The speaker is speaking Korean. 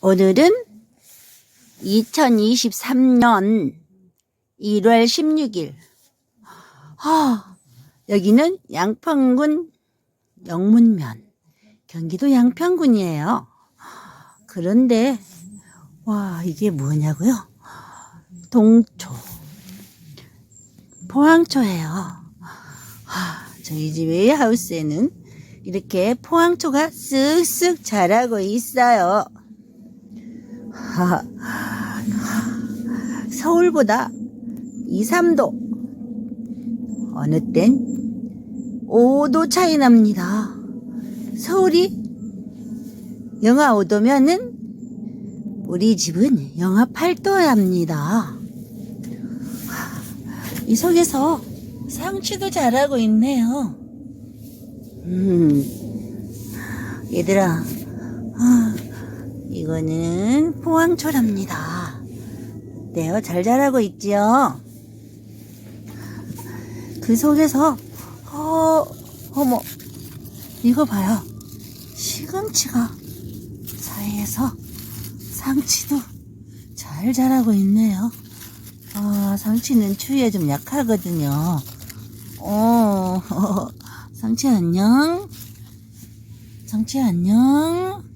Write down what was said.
오늘은 2023년 1월 16일. 아, 여기는 양평군 영문면. 경기도 양평군이에요. 그런데, 와, 이게 뭐냐고요? 동초. 포항초예요. 아, 저희 집 웨이하우스에는 이렇게 포항초가 쓱쓱 자라고 있어요. 하, 서울보다 2, 3도, 어느 땐 5도 차이 납니다. 서울이 영하 5도면은 우리 집은 영하 8도랍니다. 이 속에서 상추도 자라고 있네요. 음, 얘들아, 아, 이거는 포항초랍니다. 네요, 잘 자라고 있지요? 그 속에서, 어, 어머, 이거 봐요. 시금치가 사이에서 상치도 잘 자라고 있네요. 아, 상치는 추위에 좀 약하거든요. 어, 상치 안녕. 상치 안녕.